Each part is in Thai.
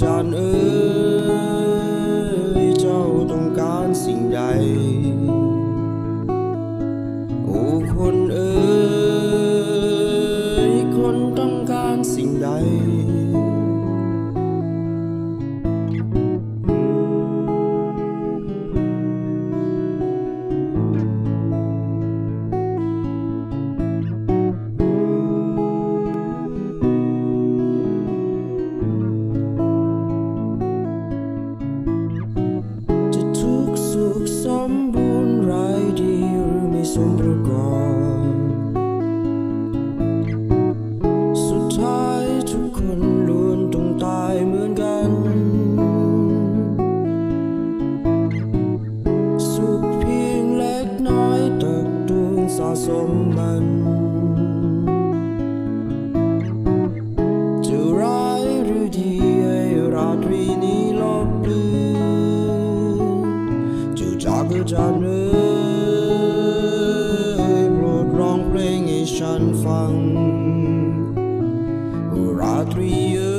จา สุขสมบูรณ์ไรดีหรือไม่สมประกอบสุดท้ายทุกคนล้วนต้องตายเหมือนกัน สุขเพียงเล็กน้อยตักตวงสะสมมัน จากเธอจานเอ้ยโปรดร้องเพลงให้ฉันฟัง ราตรีเอ้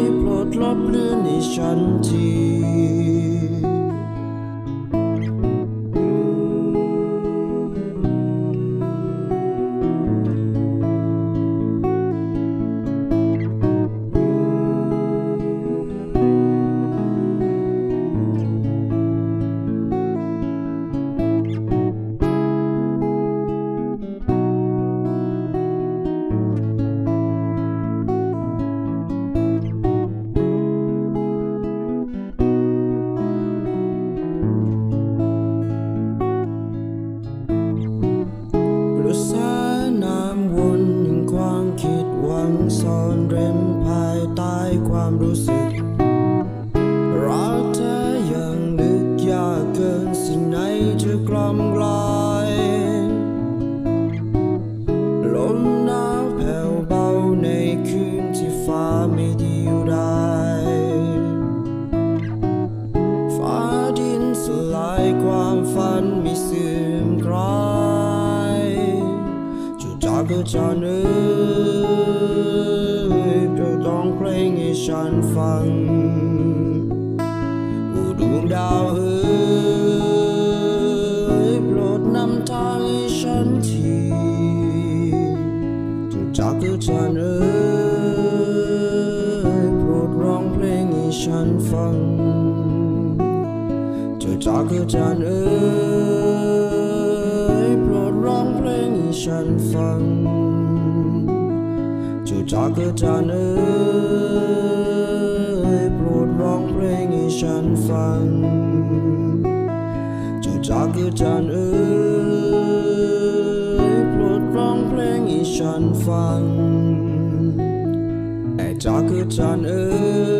ยโปรดลบเลือนให้ฉันที งซ่อนเร้นภายใต้ความรู้สึก รักเธอยังนึกยากเกินสิ่งไหนจะกล่อมกลายลมหนาวแผ่วเบาในคืนที่ฟ้าไม่ดีอยู่ได้ฟ้าดินสลายความฝันไม่เสื่อมคลายจุดจาก ฉันฟังโอ้ดวงดาวเอ้ยโปรดนำทางให้ฉันทีจุดจากเกิดจานเอ้ยโปรดร้องเพลงให้ฉันฟังเจ้าจากเกิดจานเอ้ยโปรดร้องเพลงให้ฉันฟัง จูจาคือจานเอ๋ยโปรดร้องเพลงให้ฉันฟังจูจาคือจานเอ๋ยโปรดร้องเพลงให้ฉันฟังไอ้จาคือจานเอ๋ย